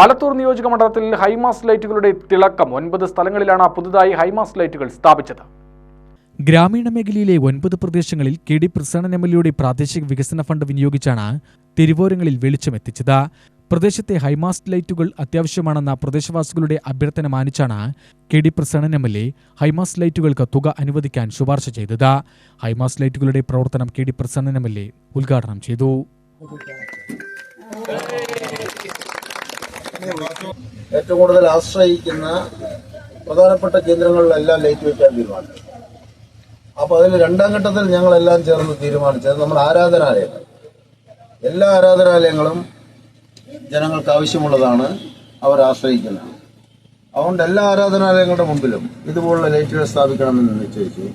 ആലത്തൂർ നിയോജക മണ്ഡലത്തിൽ ഹൈമാസ് ലൈറ്റുകളുടെ തിളക്കം ഒൻപത് സ്ഥലങ്ങളിലാണ് പുതുതായി ഹൈമാസ് ലൈറ്റുകൾ സ്ഥാപിച്ചത്. ഗ്രാമീണ മേഖലയിലെ ഒൻപത് പ്രദേശങ്ങളിൽ K D Prasannan M L എയുടെ പ്രാദേശിക വികസന ഫണ്ട് വിനിയോഗിച്ചാണ് തിരുവോരങ്ങളിൽ വെളിച്ചമെത്തിച്ചത് പ്രദേശത്തെ ഹൈമാസ്റ്റ് ലൈറ്റുകൾ അത്യാവശ്യമാണെന്ന പ്രദേശവാസികളുടെ അഭ്യർത്ഥന മാനിച്ചാണ് K D Prasannan M L A high mast ലൈറ്റുകൾക്ക് തുക അനുവദിക്കാൻ ശുപാർശ ചെയ്തത്. ഹൈമാസ് ലൈറ്റുകളുടെ പ്രവർത്തനം K D Prasannan M L A ഉദ്ഘാടനം ചെയ്തു. ഏറ്റവും കൂടുതൽ ആശ്രയിക്കുന്ന പ്രധാനപ്പെട്ട കേന്ദ്രങ്ങളിലെല്ലാം ലൈറ്റ് വയ്ക്കാൻ തീരുമാനിച്ചു. അപ്പോൾ അതിൽ രണ്ടാം ഘട്ടത്തിൽ ഞങ്ങളെല്ലാം ചേർന്ന് തീരുമാനിച്ചത് നമ്മുടെ ആരാധനാലയങ്ങൾ. എല്ലാ ആരാധനാലയങ്ങളും ജനങ്ങൾക്ക് ആവശ്യമുള്ളതാണ് അവർ ആശ്രയിക്കുന്നത്. അതുകൊണ്ട് എല്ലാ ആരാധനാലയങ്ങളുടെ മുമ്പിലും ഇതുപോലുള്ള ലൈറ്റുകൾ സ്ഥാപിക്കണമെന്ന് നിശ്ചയിച്ചു.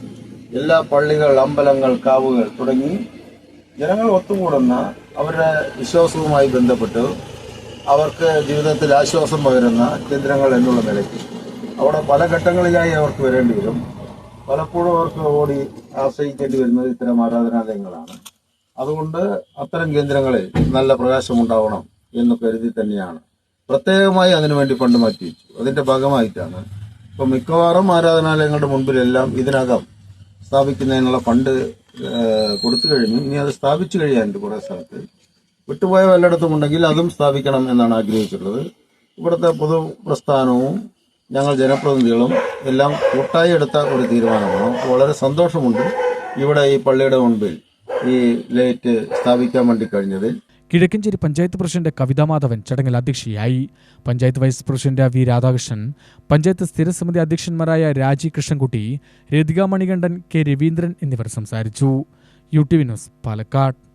എല്ലാ പള്ളികൾ അമ്പലങ്ങൾ കാവുകൾ തുടങ്ങി ജനങ്ങൾ ഒത്തുകൂടുന്ന അവരുടെ വിശ്വാസവുമായി ബന്ധപ്പെട്ട് അവർക്ക് ജീവിതത്തിൽ ആശ്വാസം പകരുന്ന കേന്ദ്രങ്ങൾ എന്നുള്ള നിലയ്ക്ക്. അവിടെ പല ഘട്ടങ്ങളിലായി അവർക്ക് വരേണ്ടി വരും. പലപ്പോഴും അവർക്ക് ഓടി ആശ്രയിക്കേണ്ടി വരുന്നത് ഇത്തരം ആരാധനാലയങ്ങളാണ്. അതുകൊണ്ട് അത്തരം കേന്ദ്രങ്ങളിൽ നല്ല പ്രകാശമുണ്ടാവണം എന്ന് കരുതി തന്നെയാണ്. പ്രത്യേകമായി അതിനുവേണ്ടി ഫണ്ട് മാറ്റി വെച്ചു. അതിന്റെ ഭാഗമായിട്ടാണ് ഇപ്പൊ മിക്കവാറും ആരാധനാലയങ്ങളുടെ മുൻപിലെല്ലാം ഇതിനകം സ്ഥാപിക്കുന്നതിനുള്ള ഫണ്ട് കൊടുത്തു കഴിഞ്ഞു. ഇനി അത് സ്ഥാപിച്ചു കഴിയാനുണ്ട് കുറെ സ്ഥലത്ത് വിട്ടുപോയ വല്ലയിടത്തും ഉണ്ടെങ്കിൽ അതും സ്ഥാപിക്കണം എന്നാണ് ആഗ്രഹിച്ചിട്ടുള്ളത്. ഇവിടുത്തെ പൊതു പ്രസ്ഥാനവും ഞങ്ങൾ ജനപ്രതിനിധികളും എല്ലാം കൂട്ടായി എടുത്ത ഒരു തീരുമാനമാണ്. വളരെ സന്തോഷമുണ്ട് ഇവിടെ ഈ പള്ളിയുടെ മുൻപിൽ ഈ ലൈറ്റ് സ്ഥാപിക്കാൻ വേണ്ടി കഴിഞ്ഞതിൽ. കിഴക്കഞ്ചേരി പഞ്ചായത്ത് പ്രസിഡന്റ് കവിതാ മാധവൻ ചടങ്ങിൽ അധ്യക്ഷയായി. Panchayat vice president V Radhakrishnan panchayat സ്ഥിരസമിതി അധ്യക്ഷന്മാരായ രാജി കൃഷ്ണൻകുട്ടി രതിക മണികണ്ഠൻ കെ രവീന്ദ്രൻ എന്നിവർ സംസാരിച്ചു. U T V news Palakkad.